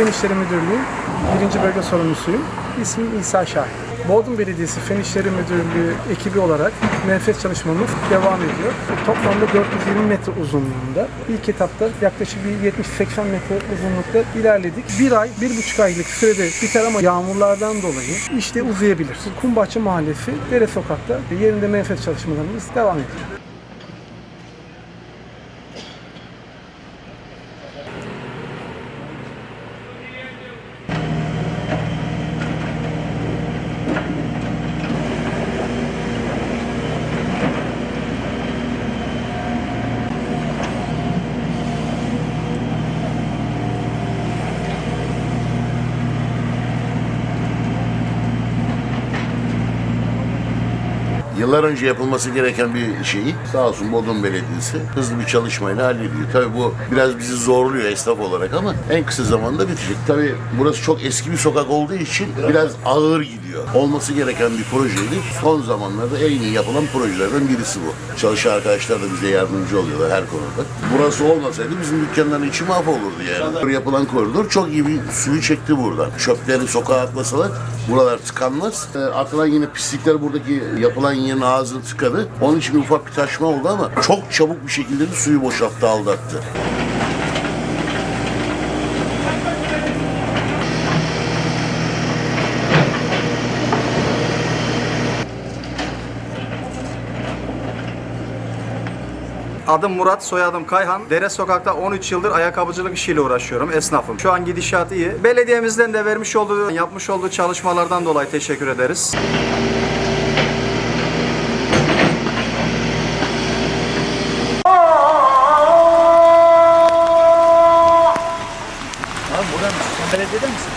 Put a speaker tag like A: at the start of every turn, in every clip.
A: Fen İşleri Müdürlüğü 1. Bölge Sorumlusuyum. İsmim İsa Şahin. Bodrum Belediyesi Fen İşleri Müdürlüğü ekibi olarak menfez çalışmamız devam ediyor. Toplamda 420 metre uzunluğunda. İlk etapta yaklaşık bir 70-80 metre uzunlukta ilerledik. Bir ay, bir buçuk aylık sürede biter ama yağmurlardan dolayı işte uzayabilir. Kumbahçe Mahallesi, Dere Sokak'ta yerinde menfez çalışmalarımız devam ediyor.
B: Yıllar önce yapılması gereken bir şeyi sağ olsun Bodrum Belediyesi hızlı bir çalışmayla hallediyor. Tabii bu biraz bizi zorluyor esnaf olarak ama en kısa zamanda bitecek. Tabii burası çok eski bir sokak olduğu için biraz ağır gidiyor. Olması gereken bir projeydi. Son zamanlarda en iyi yapılan projelerden birisi bu. Çalışan arkadaşlar da bize yardımcı oluyorlar her konuda. Burası olmasaydı bizim dükkanların içi mahvolurdu yani. Yapılan koridor çok iyi bir suyu çekti buradan. Çöpleri sokağa atmasalar buralar tıkanmaz. E, atılan yine pislikler buradaki yapılan yerin ağzını tıkadı. Onun için ufak bir taşma oldu ama çok çabuk bir şekilde de suyu boşalttı, aldattı.
C: Adım Murat, soyadım Kayhan. Dere Sokak'ta 13 yıldır ayakkabıcılık işiyle uğraşıyorum, esnafım. Şu an gidişat iyi. Belediyemizden de vermiş olduğu, yapmış olduğu çalışmalardan dolayı teşekkür ederiz.
D: Abi buradan? Sen belediyede misin?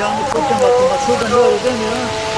D: Yağmur çok baktım bak şuradan böyle dönüyor.